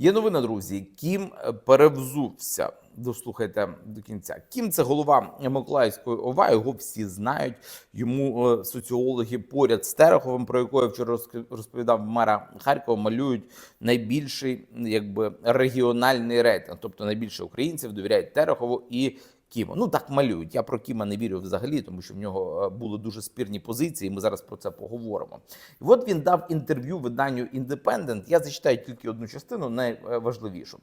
Є новина, друзі. Кім е, перевзувся. Дослухайте до кінця. Кім це голова Миколаївської ОВА. Його всі знають. Йому е, соціологи поряд з Тереховим, про якого я вчора розповідав мера Харкова, малюють найбільший якби регіональний рейтинг. Тобто найбільше українців довіряють Терехову і Кіму. Ну так малюють. Я про Кіма не вірю взагалі, тому що в нього е, були дуже спірні позиції. Ми зараз про це поговоримо. І от він дав інтерв'ю виданню Independent. Я зачитаю тільки одну частину, найважливішу.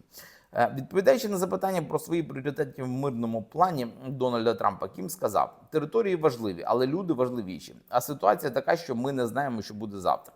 Е, Відповідаючи на запитання про свої пріоритети в мирному плані Дональда Трампа, Кім сказав: території важливі, але люди важливіші. А ситуація така, що ми не знаємо, що буде завтра.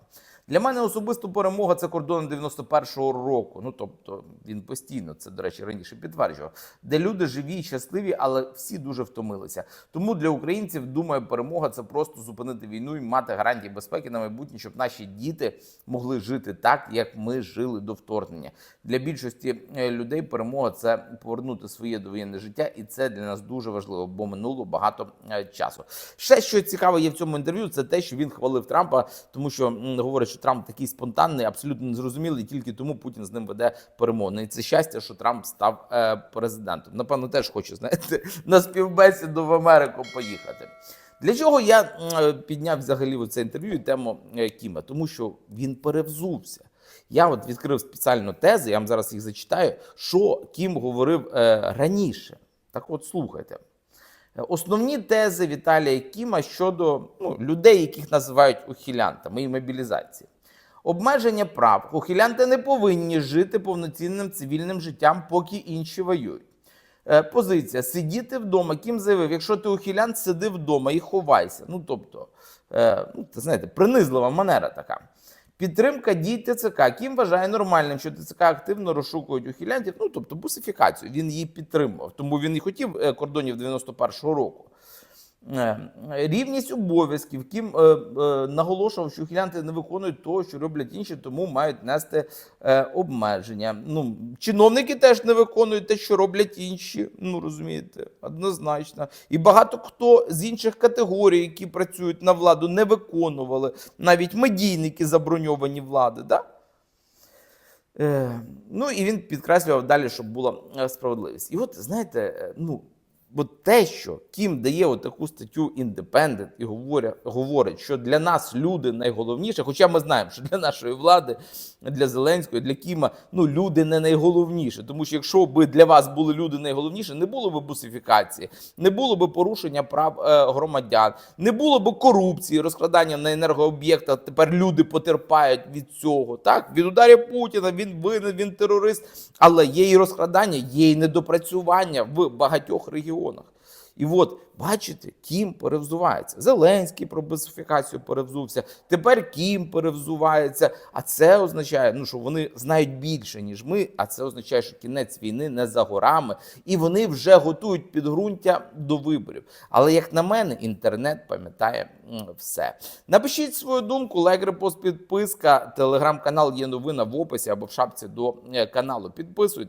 Для мене особисто перемога це кордон 91-го року. Ну тобто він постійно це, до речі, раніше підтверджував, де люди живі і щасливі, але всі дуже втомилися. Тому для українців думаю, перемога це просто зупинити війну і мати гарантії безпеки на майбутнє, щоб наші діти могли жити так, як ми жили до вторгнення. Для більшості е, людей перемога це повернути своє довоєнне життя, і це для нас дуже важливо, бо минуло багато е, часу. Ще що цікаве є в цьому інтерв'ю, це те, що він хвалив Трампа, тому що говорить, Трамп такий спонтанний, абсолютно незрозумілий, тільки тому Путін з ним веде перемовини. І це щастя, що Трамп став е, президентом. Напевно, теж хоче знаєте на співбесіду в Америку поїхати. Для чого я підняв взагалі це інтерв'ю і тему е, Кіма? Тому що він перевзувся. Я от відкрив спеціально тези, я вам зараз їх зачитаю, що Кім говорив е, раніше. Так от слухайте. Основні тези Віталія Кіма щодо ну, людей, яких називають ухилянтами і мобілізації. Обмеження прав. Ухилянти не повинні жити повноцінним цивільним життям, поки інші воюють. Е, Позиція сидіти вдома. Кім заявив, якщо ти ухилянт, сиди вдома і ховайся. Ну тобто, е, ну, знаєте, принизлива манера така. Підтримка дій ТЦК. Кім вважає нормальним, що ТЦК активно розшукують ухилянтів. Ну тобто бусифікацію. Він її підтримував, тому він і хотів е, кордонів 91-го року. Е, Рівність обов'язків. Кім е, е, наголошував, що ухилянти не виконують того, що роблять інші, тому мають нести е, обмеження. Ну, чиновники теж не виконують те, що роблять інші. Ну розумієте, однозначно. І багато хто з інших категорій, які працюють на владу, не виконували. Навіть медійники заброньовані влади. Да? Е, ну і він підкреслював далі, щоб була е, справедливість. І от знаєте, е, ну. От те, що Кім дає от таку статтю Independent і говорять, говорить, що для нас люди найголовніше, хоча ми знаємо, що для нашої влади, для Зеленського, для Кіма, ну люди не найголовніше. Тому що якщо би для вас були люди найголовніше, не було б бусифікації, не було б порушення прав е, громадян, не було б корупції, розкрадання на енергооб'єктах. Тепер люди потерпають від цього. Так, від ударів Путіна він винен, він терорист, але є і розкрадання, є і недопрацювання в багатьох регіонах. І от, бачите, Кім перевзувається. Зеленський про бусифікацію перевзувся. Тепер Кім перевзувається. А це означає, ну що вони знають більше, ніж ми. А це означає, що кінець війни не за горами, і вони вже готують підґрунтя до виборів. Але як на мене, інтернет пам'ятає все. Напишіть свою думку, лайк, репост, підписка. Телеграм-канал є новина в описі або в шапці до е, каналу. Підписуйтесь.